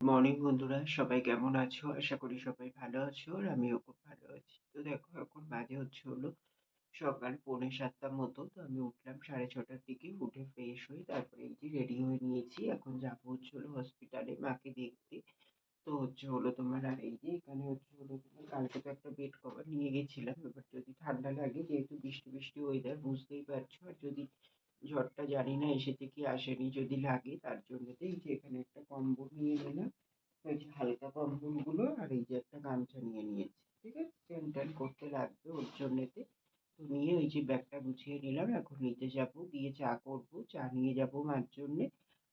Morning বন্ধুরা, সবাই কেমন আছো? আশা করি সবাই ভালো আছো আর আমিও খুব ভালো আছি। তো দেখো, এখন বাজে হচ্ছে হলো সকাল পৌনে সাতটার মতো। তো আমি উঠলাম সাড়ে ছটার দিকে, উঠে ফ্রেশ হয়ে তারপরে এই যে রেডি হয়ে নিয়েছি। এখন যাব হচ্ছে হলো হসপিটালে মাকে দেখতে। তো হচ্ছে হলো তোমার, আর এই যে এখানে হচ্ছে হলো তোমার কালকে তো একটা বেড কভার নিয়ে গেছিলাম। এবার যদি ঠান্ডা লাগে, যেহেতু বৃষ্টি বৃষ্টি ওয়েদার বুঝতেই পারছ। আর যদি ঝড়টা জানি না এসেছে কি আসেনি যদি লাগে তার জন্যতে এই যে এখানে একটা কম্বল নিয়ে নিলাম। ওই যে হালকা কম্বলগুলো আর এই যে একটা গামছা নিয়ে নিয়েছি, ঠিক আছে? ট্যান্ড করতে লাগবে ওর জন্যেতে তো। নিয়ে ওই যে ব্যাগটা গুছিয়ে নিলাম, এখন নিতে যাব, গিয়ে চা করব, চা নিয়ে যাব মার জন্যে।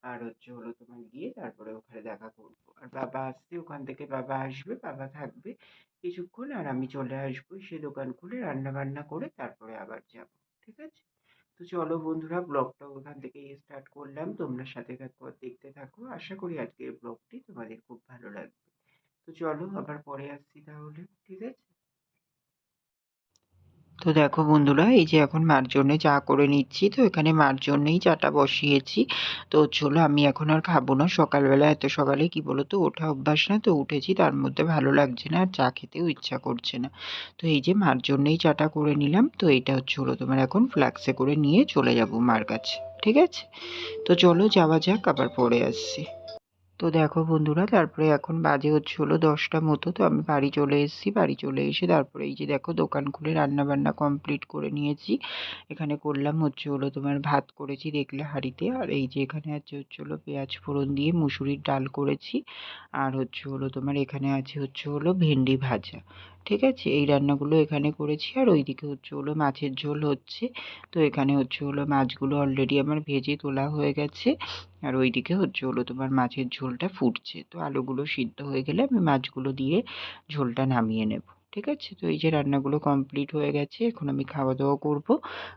আর হচ্ছে হলো তোমার গিয়ে তারপরে ওখানে দেখা করব। আর বাবা আসছে, ওখান থেকে বাবা আসবে, বাবা থাকবে কিছুক্ষণ আর আমি চলে আসব, সে দোকান খুলে রান্না বান্না করে তারপরে আবার যাব, ঠিক আছে? তো চলো বন্ধুরা, ব্লগটা ওখান থেকে স্টার্ট করলাম। তোমরা সাথে আর দেখতে থাকো। আশা করি আজকের ব্লগটি তোমাদের খুব ভালো লাগবে। তো চলো আবার পরে আসছি তাহলে, ঠিক আছে? তো দেখো বন্ধুরা, এই যে এখন মার জন্যে চা করে নিচ্ছি, তো এখানে মার জন্যই চাটা বসিয়েছি। তো চলো আমি এখন আর খাব না, সকালবেলা এত সকালে কি বলো তো ওঠা অভ্যাস না, তো উঠেছি, তার মধ্যে ভালো লাগছে না, আর চা খেতেও ইচ্ছা করছে না। তো এই যে মার জন্যই চাটা করে নিলাম, তো এটা হচ্ছে হলো তোমার এখন ফ্লাক্সে করে নিয়ে চলে যাব মার কাছে, ঠিক আছে? তো চলো যাওয়া যাক, আবার পরে আসছি। তো দেখো বন্ধুরা, তারপরে এখন বাজে হচ্ছে হলো দশটা মতো, তো আমি বাড়ি চলে এসেছি। বাড়ি চলে এসে তারপরে এই যে দেখো দোকান খুলে রান্না বান্না কমপ্লিট করে নিয়েছি। এখানে করলাম হচ্ছে হলো তোমার ভাত করেছি দেখলে হাঁড়িতে, আর এই যে এখানে আছে হচ্ছে হলো পেঁয়াজ ফোড়ন দিয়ে মুসুরির ডাল করেছি। আর হচ্ছে হলো তোমার এখানে আছে হচ্ছে হলো ভেন্ডি ভাজা। ঠিক আছে? এই রান্নাগুলো এখানে করেছি। আর ওইদিকে হচ্ছে হলো মাছের ঝোল হচ্ছে। তো এখানে হচ্ছে হলো মাছগুলো অলরেডি আমার ভেজে তোলা হয়ে গেছে। আর ওইদিকে হচ্ছে হলো তোমার মাছের ঝোলটা ফুটছে। তো আলুগুলো সিদ্ধ হয়ে গেলে আমি মাছগুলো দিয়ে ঝোলটা নামিয়ে নেব। ঠিক আছে? তো এই যে রান্নাগুলো কমপ্লিট হয়ে গেছে, এখন আমি খাওয়া দাওয়া করব।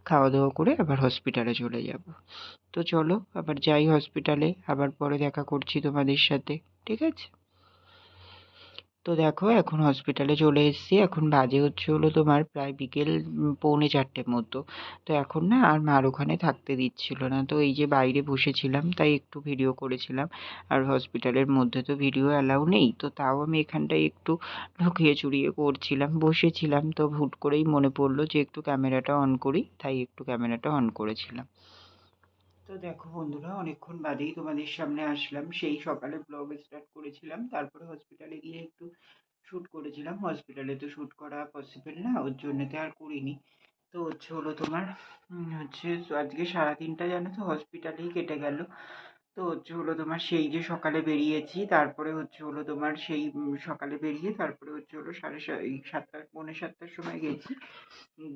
খাওয়া দাওয়া করে আবার হসপিটালে চলে যাব। তো চলো, আবার যাই হসপিটালে আবার পরে দেখা করছি তোমাদের সাথে। ঠিক আছে? তো দেখো, এখন হসপিটালে চলে এসেছি। এখন বাজে হচ্ছে হলো তোমার প্রায় বিকেল পৌনে চারটের মতো। তো এখন না আর মার ওখানে থাকতে দিচ্ছিল না। তো এই যে বাইরে বসেছিলাম, তাই একটু ভিডিও করেছিলাম। আর হসপিটালের মধ্যে তো ভিডিও অ্যালাউ নেই। তো তাও আমি এখানটায় একটু লুকিয়ে চুরিয়ে করছিলাম, বসেছিলাম। তো হুট করেই মনে পড়ল যে একটু ক্যামেরাটা অন করি, তাই একটু ক্যামেরাটা অন করেছিলাম। তো দেখো বন্ধুরা, অনেকক্ষণ বাদেই তোমাদের সামনে আসলাম। সেই সকালে ব্লগ স্টার্ট করেছিলাম, তারপরে হসপিটালে গিয়ে একটু শ্যুট করেছিলাম। হসপিটালে তো শ্যুট করা পসিবল না, ওর জন্যতে আর করিনি। তো হচ্ছে হলো তোমার হচ্ছে আজকে সারাদিনটা জানো তো হসপিটালেই কেটে গেল। তো হচ্ছে হলো তোমার সেই যে সকালে বেরিয়েছি, তারপরে হচ্ছে হলো তোমার সেই সকালে বেরিয়ে তারপরে হচ্ছে হলো সাড়ে সাতটা পৌনে সাতটার সময় গেছি।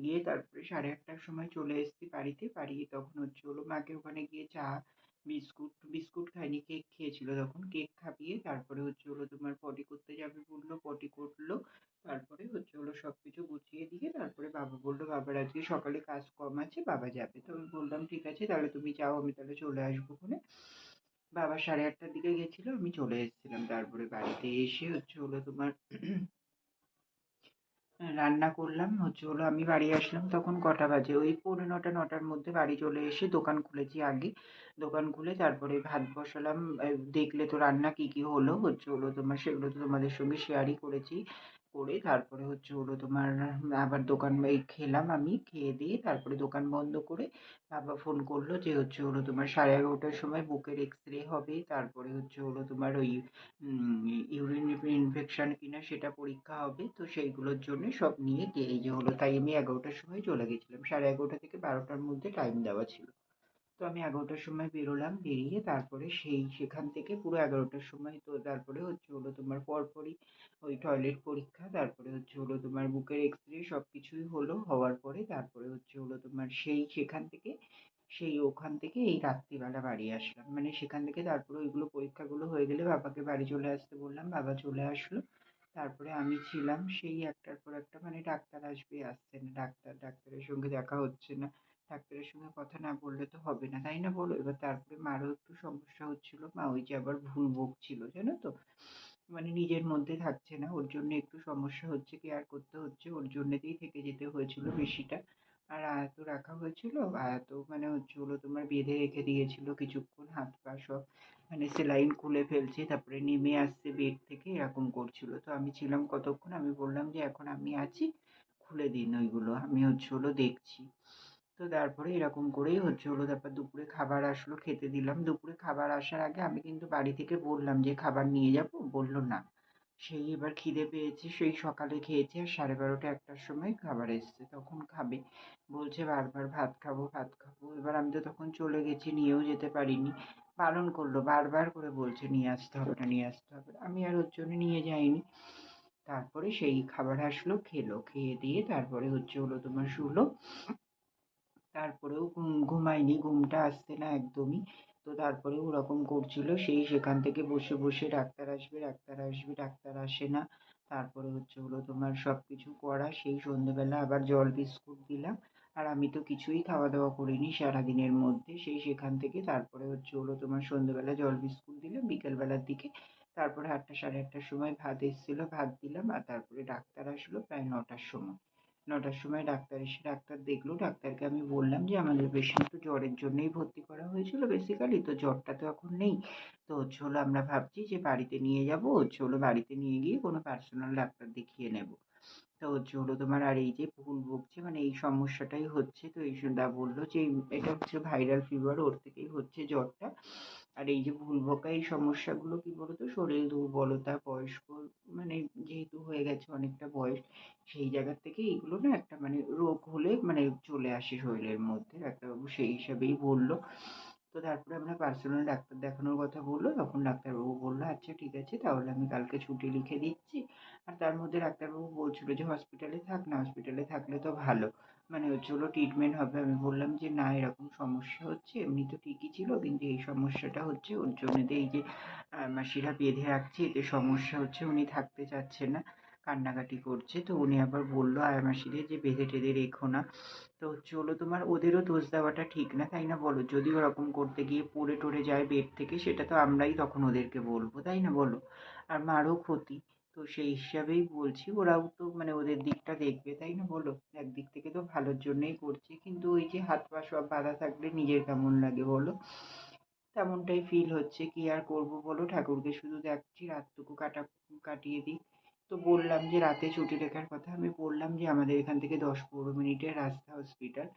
গিয়ে তারপরে সাড়ে আটটার সময় চলে এসেছি বাড়িতে। বাড়ি তখন হচ্ছে হলো মাকে ওখানে গিয়ে চা, বিস্কুট বিস্কুট খাইনি, কেক খেয়েছিল তখন। কেক খাইয়ে তারপরে হচ্ছে হলো তোমার পটি করতে যাবে বলল পটি করল। তারপরে হচ্ছে হলো সব কিছু গুছিয়ে দিয়ে তারপরে বাবা বলল, বাবার আজকে সকালে কাজ কম আছে, বাবা যাবে। তো আমি বললাম, ঠিক আছে, তাহলে তুমি যাও, আমি তাহলে চলে আসব ওখানে। বাবা সাড়ে আটটার দিকে গেছিল, আমি চলে এসেছিলাম। তারপরে বাড়িতে এসে হচ্ছে হলো তোমার রান্না করলাম। হচ্ছে হলো আমি বাড়ি আসলাম তখন কটা বাজে? ওই পৌনে নটা, নটার মধ্যে বাড়ি চলে এসে দোকান খুলেছি আগে। দোকান খুলে তারপরে ভাত বসালাম। দেখলে তো রান্না কি কি হলো? হচ্ছে হলো তোমার সেগুলো তো তোমাদের সঙ্গে শেয়ারই করেছি। করে তারপরে হচ্ছে হলো তোমার, আবার দোকান খেলাম আমি, খেয়ে দিয়ে তারপরে দোকান বন্ধ করে বাবা ফোন করল যে হচ্ছে হলো তোমার সাড়ে এগারোটার সময় বুকের এক্স রে হবে, তারপরে হচ্ছে হলো তোমার ওই ইউরিন ইনফেকশন কিনা সেটা পরীক্ষা হবে, তো সেইগুলোর জন্য সব নিয়ে এই যে হলো তাই আমি এগারোটার সময় চলে গেছিলাম। সাড়ে এগারোটা থেকে বারোটার মধ্যে টাইম দেওয়া ছিল। তো আমি এগারোটার সময় বেরোলাম, বেরিয়ে তারপরে সেই সেখান থেকে পুরো এগারোটার সময় তো তারপরে হচ্ছে হলো তোমার পরপরই ওই টয়লেট পরীক্ষা, তারপরে হচ্ছে হলো তোমার বুকের এক্স রে সব কিছুই হলো, হওয়ার পরে তারপরে হচ্ছে হলো তোমার সেই সেখান থেকে, সেই ওখান থেকে এই রাত্রিবেলা বাড়ি আসলাম। মানে সেখান থেকে তারপরে ওইগুলো পরীক্ষাগুলো হয়ে গেলে বাবাকে বাড়ি চলে আসতে বললাম, বাবা চলে আসলো। তারপরে আমি ছিলাম, সেই একটার পর একটা মানে ডাক্তার আসবে, আসছে না, ডাক্তার, ডাক্তারের সঙ্গে দেখা হচ্ছে না। ডাক্তারের সঙ্গে কথা না বললে তো হবে না, তাই না বলো? এবার তারপরে মারও একটু সমস্যা হচ্ছিল, মা ওই যে আবার ভুল বকছিল জানো তো? মানে নিজের মধ্যে থাকছে না, ওর জন্য একটু সমস্যা হচ্ছে কেয়ার করতে হচ্ছে, ওর জন্যেতেই থেকে যেতে হয়েছিল বেশিটা। আর আয়াত রাখা হয়েছিল, আয়াত মানে হচ্ছে হলো তোমার বেঁধে রেখে দিয়েছিল কিছুক্ষণ, হাত পা সব মানে সেলাইন খুলে ফেলছে, তারপরে নেমে আসছে বেড থেকে, এরকম করছিল। তো আমি ছিলাম কতক্ষণ, আমি বললাম যে এখন আমি আছি, খুলে দিন ওইগুলো, আমি হচ্ছে হলো দেখছি। তো তারপরে এরকম করেই হচ্ছে। হলো তারপর দুপুরে খাবার আসলো, খেতে দিলাম। দুপুরে খাবার আসার আগে আমি কিন্তু বাড়ি থেকে বললাম যে, খাবার নিয়ে যাব? বলল, না। সেই এবার খিদে পেয়েছে, সেই সকালে খেয়েছে আর সাড়ে বারোটা একটার সময় খাবার এসছে। তখন খাবে। বলছে, বারবার ভাত খাব ভাত খাব। এবার আমি তো তখন চলে গেছি, নিয়েও যেতে পারিনি। বারণ করল, বারবার করে বলছে, নিয়ে আসতে হবে না, নিয়ে আসতে হবে আমি আর ওর জন্য নিয়ে যাইনি। তারপরে সেই খাবার আসলো, খেলো। খেয়ে দিয়ে তারপরে হচ্ছে হলো তোমার শুলো। তারপরেও ঘুম, ঘুমায়নি, ঘুমটা আসছে না একদমই। তো তারপরে ওরকম করছিল, সেই সেখান থেকে বসে বসে ডাক্তার আসবে ডাক্তার আসবে, ডাক্তার আসে না। তারপরে হচ্ছে হলো তোমার সব কিছু করা, সেই সন্ধেবেলা আবার জল বিস্কুট দিলাম। আর আমি তো কিছুই খাওয়া দাওয়া করিনি সারাদিনের মধ্যে, সেই সেখান থেকে তারপরে হচ্ছে হলো তোমার সন্ধেবেলা জল বিস্কুট দিলাম, বিকেলবেলার দিকে। তারপরে আটটা, সাড়ে আটটার সময় ভাত এসেছিল, ভাত দিলাম আর তারপরে ডাক্তার আসলো প্রায় নটার সময়। নটার সময় ডাক্তার এসে ডাক্তার দেখল। ডাক্তারকে আমি বললাম যে, আমাদের পেশেন্ট তো জ্বরের জন্যই ভর্তি করা হয়েছিল বেসিক্যালি তো জ্বরটা তো এখন নেই। তো হচ্ছে হলো আমরা ভাবছি যে বাড়িতে নিয়ে যাব। হচ্ছে হলো বাড়িতে নিয়ে গিয়ে কোনো পার্সোনাল ডাক্তার দেখিয়ে নেব। তো হচ্ছে হলো তোমার আর এই যে ভুল বকছে মানে এই সমস্যাটাই হচ্ছে। তো এই দা বলল যে, এটা হচ্ছে ভাইরাল ফিভার ওর থেকেই হচ্ছে জ্বরটা। আর এই যে ভুল বকা, এই সমস্যাগুলো কি বলতো? শরীর দুর্বলতা, বয়স্ক মানে যেহেতু হয়ে গেছে অনেকটা বয়স, সেই জায়গার থেকে এইগুলো না একটা মানে রোগ হলে মানে চলে আসে শরীরের মধ্যে। একটা সেই হিসাবেই বলল। তো তারপরে আমরা পার্সোনাল ডাক্তার দেখানোর কথা বলল, তখন ডাক্তারবাবু বলল আচ্ছা ঠিক আছে, তাহলে আমি কালকে ছুটি লিখে দিচ্ছি। আর তার মধ্যে ডাক্তারবাবু বলছিল যে, হসপিটালে থাক না, হসপিটালে থাকলে তো ভালো। মানে হচ্ছে হলো ট্রিটমেন্ট হবে। আমি বললাম যে, না, এরকম সমস্যা হচ্ছে, এমনি তো ঠিকই ছিল, কিন্তু এই সমস্যাটা হচ্ছে, ওর জন্য এই যে মাসিরা বেঁধে রাখছে, এতে সমস্যা হচ্ছে, উনি থাকতে চাচ্ছে না। কান্নাকাটি করছে। তো উনি আবার বলল আয়া মাসিদের যে বেঁধে টেঁধে রেখো না। তো চলো, তোমার ওদেরও দোষ দেওয়াটা ঠিক না, তাই না বলো? যদি ওরকম করতে গিয়ে পড়ে টরে যায় বেড থেকে, সেটা তো আমরাই তখন ওদেরকে বলব, তাই না বলো? আর মারও ক্ষতি। তো সেই হিসাবেই বলছি, ওরাও তো মানে ওদের দিকটা দেখবে, তাই না বলো? একদিক থেকে তো ভালোর জন্যই করছে, কিন্তু ওই যে হাত পা সব বাঁধা থাকলে নিজের কেমন লাগে বলো? তেমনটাই ফিল হচ্ছে, কি আর করব বলো? ঠাকুরকে শুধু দেখছি, রাতটুকু কাটা কাটিয়ে দিই। তো বললাম যে রাতে ছুটি লেখার কথা, আমি বললাম যে আমাদের এখান থেকে দশ পনেরো মিনিটের রাস্তা হসপিটাল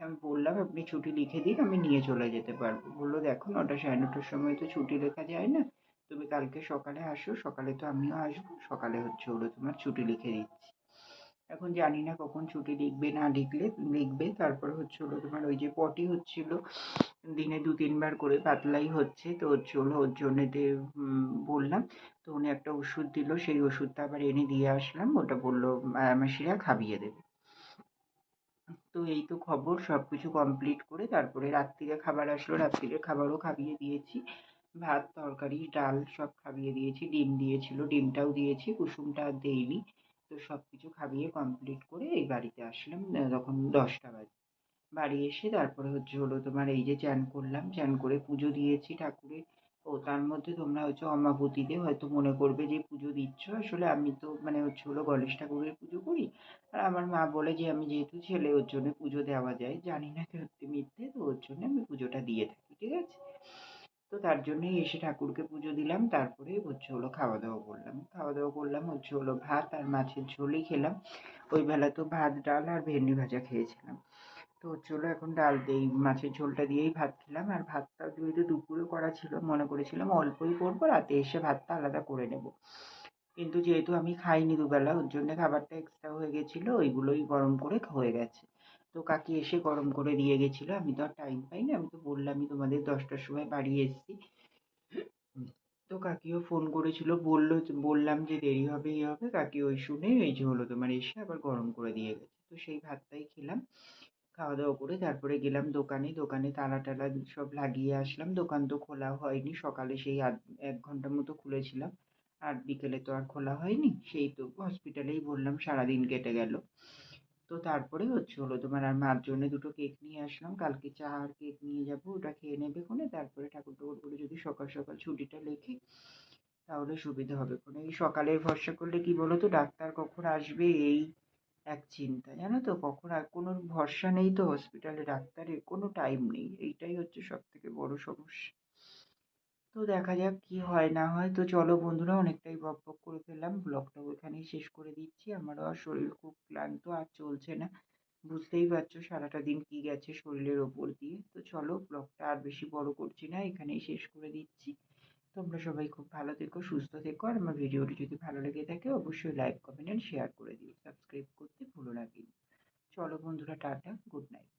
আমি বললাম, আপনি ছুটি লিখে দিন, আমি নিয়ে চলে যেতে পারব। বলল, দেখো, নটা সাড়ে নটার সময় তো ছুটি লেখা যায় না। তুমি কালকে সকালে আসো, সকালে তো আমিও আসব, সকালে হচ্ছে হলো তোমার ছুটি লিখে দিচ্ছি। এখন জানি না কখন ছুটি লিখবে না লিখলে লিখবে তারপর হচ্ছে হলো তোমার ওই যে পটি হচ্ছিল, দিনে দু তিনবার করে পাতলাই হচ্ছে। তো হচ্ছে হলো ওর জন্যেতে বললাম। তো উনি একটা ওষুধ দিল, সেই ওষুধটা আবার এনে দিয়ে আসলাম। ওটা বলল মাসিরা খাইয়ে দেবে। তো এই তো খবর সব কিছু কমপ্লিট করে তারপরে রাত্রিরে খাবার আসলো। রাত্রিরে খাবারও খাইয়ে দিয়েছি। ভাত, তরকারি, ডাল সব খাইয়ে দিয়েছি। ডিম দিয়েছিল, ডিমটাও দিয়েছি, কুসুমটা আর দেইনি। তো সব কিছু খাইয়ে কমপ্লিট করে এই বাড়িতে আসলাম তখন দশটা বাজে। বাড়ি এসে তারপরে হচ্ছে হলো তোমার এই যে চান করলাম, চান করে পুজো দিয়েছি ঠাকুরের। ও তার মধ্যে তোমরা হচ্ছে অমাবতীতে হয়তো মনে করবে যে পুজো দিচ্ছ। আসলে আমি তো মানে হচ্ছে হলো গণেশ ঠাকুরের পুজো করি। আর আমার মা বলে যে আমি যেহেতু ছেলে, ওর জন্য পুজো দেওয়া যায়। জানি না সত্যি মিথ্যে, তো ওর জন্য আমি পুজোটা দিয়ে থাকি, ঠিক আছে? তো তার জন্যই এসে ঠাকুরকে পুজো দিলাম। তারপরে হচ্ছে হলো খাওয়া দাওয়া করলাম। খাওয়া দাওয়া করলাম, হচ্ছে হলো ভাত আর মাছের ঝোলই খেলাম। ওই বেলা তো ভাত, ডাল আর ভেন্ডি ভাজা খেয়েছিলাম। তো হচ্ছে হলো এখন ডাল এই মাছের ঝোলটা দিয়েই ভাত খেলাম। আর ভাতটা যেহেতু দুপুরে করা ছিল, মনে করেছিলাম অল্পই করব, রাতে এসে ভাতটা আলাদা করে নেব। কিন্তু যেহেতু আমি খাইনি দুবেলা, ওর জন্য খাবারটা এক্সট্রা হয়ে গেছিল, ওইগুলোই গরম করে হয়ে গেছে। তো কাকি এসে গরম করে দিয়ে গেছিল, আমি তো আর টাইম পাইনি, আমি তো বললামই তোমাদের দশটার সময় বাড়ি এসেছি। তো কাকিও ফোন করেছিল, বলল বললাম যে দেরি হবে ইয়ে হবে, কাকি ওই শুনে এই যে হলো তোমার এসে আবার গরম করে দিয়ে গেছে। তো সেই ভাতটাই খেলাম, খাওয়া দাওয়া করে তারপরে গেলাম দোকানে দোকানে তালা টালা সব লাগিয়ে আসলাম, দোকান তো খোলা হয়নি, সকালে সেই এক ঘণ্টা মতো খুলেছিলাম, আর বিকেলে তো আর খোলা হয়নি, সেই তো হসপিটালেই বললাম সারাদিন কেটে গেল। তো তারপরে হচ্ছে হলো তোমার আর মার জন্য দুটো কেক নিয়ে আসলাম। কালকে চা আর কেক নিয়ে যাব, ওটা খেয়ে নেবে কোনে তারপরে ঠাকুর ঠাকুর করে যদি সকাল সকাল ছুটিটা লেখে, তাহলে সুবিধা হবে কোনো এই সকালে ভরসা করলে কি বলো তো ডাক্তার কখন আসবে এই এক চিন্তা। জানো তো, কখন আর কোনো ভরসা নেই তো হসপিটালে ডাক্তারের কোনো টাইম নেই। এইটাই হচ্ছে সব থেকে বড় সমস্যা। তো দেখা যাক কি হয়, না হয় তো চলো বন্ধুরা অনেকটাই বক বক করে ফেললাম। ব্লগটাও এখানেই শেষ করে দিচ্ছি। আমারও আর শরীর খুব ক্লান্ত আর চলছে না। বুঝতেই পারছ সারাটা দিন কি গেছে শরীরের ওপর দিয়ে। তো চলো ব্লগটা আর বেশি বড় করছি না, এখানেই শেষ করে দিচ্ছি। তোমরা সবাই খুব ভালো থেকো, সুস্থ থেকো। আর আমার ভিডিওটি যদি ভালো লেগে থাকে, অবশ্যই লাইক কমেন্ট অ্যান্ড শেয়ার করে দিও। সাবস্ক্রাইব করতে ভুলো না কিন্তু। চলো বন্ধুরা, টাটা গুড নাইট